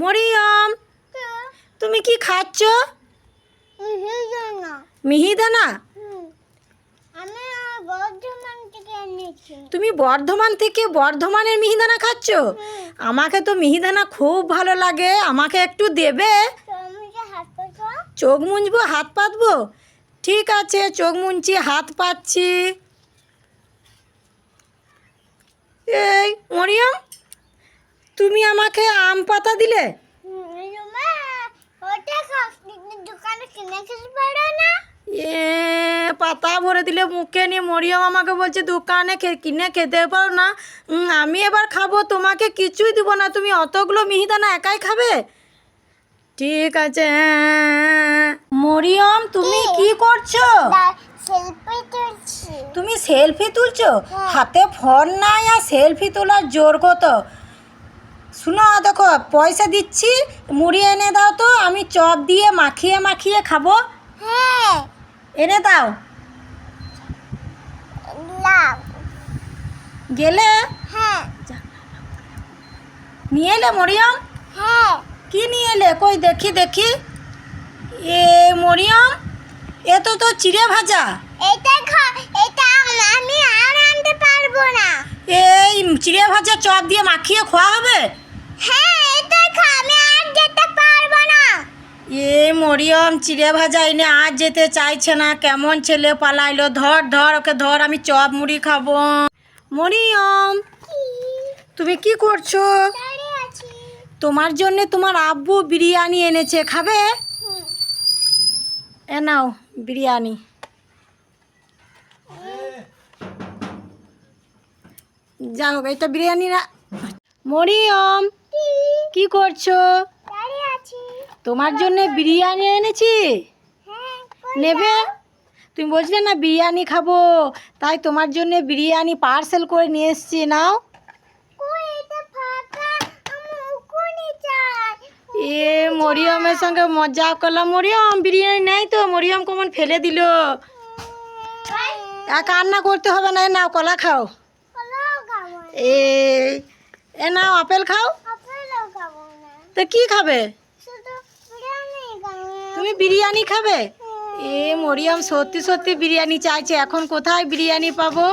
মরিয়ম তুমি কি খাচ্ছ? মিহিদানা। তুমি বর্ধমান থেকে বর্ধমানের মিহিদানা খাচ্ছ? আমাকে তো মিহিদানা খুব ভালো লাগে। আমাকে একটু দেবে? চোখ মুছবো হাত পাতবো? ঠিক আছে চোখ মুছছি হাত পাচ্ছি এই মরিয়ম? তুমি আমাকে আম পাতা দিলে? এ পাতা ভরে দিলে মুখে নিয়ে মরিয়ম আমাকে বলছে দোকানে কিনে খেতে পারো না। আমি এবার খাব তোমাকে কিছুই দিব না। তুমি অতগুলো মিহিদানা একাই খাবে? ঠিক আছে হ্যাঁ। মরিয়ম তুমি কি? করছ? তুমি সেলফি তুলছো? হ্যাঁ। হাতে ফোন নাই আর সেলফি তোলার জোর কত? শুনো দেখো পয়সা দিচ্ছি মুড়ি এনে দাও তো আমি চপ দিয়ে মাখিয়ে মাখিয়ে খাব। হ্যাঁ। এনে দাও। গেলে? হ্যাঁ। নিয়ে এলে মরিয়ম? হ্যাঁ। কি নিয়ে এলে? কই দেখি দেখি। এ মরিয়ম এ তো তো চিড়ে ভাজা। এটা খা এটা আম- আমি আর আনতে পারব না। এই চিড়ে ভাজা চপ দিয়ে মাখিয়ে খাওয়া হবে? হ্যাঁ এটা খা আমি আর যেতে পারব না। এ মরিয়ম চিড়ে ভাজা এনে আজ যেতে চাইছে না। কেমন ছেলে পালাইলো? ধর ধর ওকে ধর আমি চপ মুড়ি খাব। মরিয়ম তুমি কি করছ? তোমার জন্য তোমার আব্বু বিরিয়ানি এনেছে খাবে। এ নাও বিরিয়ানি। যা হোক এটা বিরিয়ানি না। মরিয়ম কি করছ? তোমার জন্য বিরিয়ানি এনেছি। হ্যাঁ নেবে? তুমি বলছিলে না বিরিয়ানি খাব। তাই তোমার জন্য বিরিয়ানি পার্সেল করে নিয়ে এসছি নাও। এ মরিয়মের সঙ্গে মজা করলাম। মরিয়ম বিরিয়ানি নেই তো। মরিয়ম কেমন ফেলে দিল। আর কান্না করতে হবে না। এ নাও কলা খাও। এ এ নাও আপেল খাও। তো কি খাবে? তুমি বিরিয়ানি খাবে? এ মরিয়াম সত্যি সত্যি বিরিয়ানি চাইছে। এখন কোথায় বিরিয়ানি পাবো?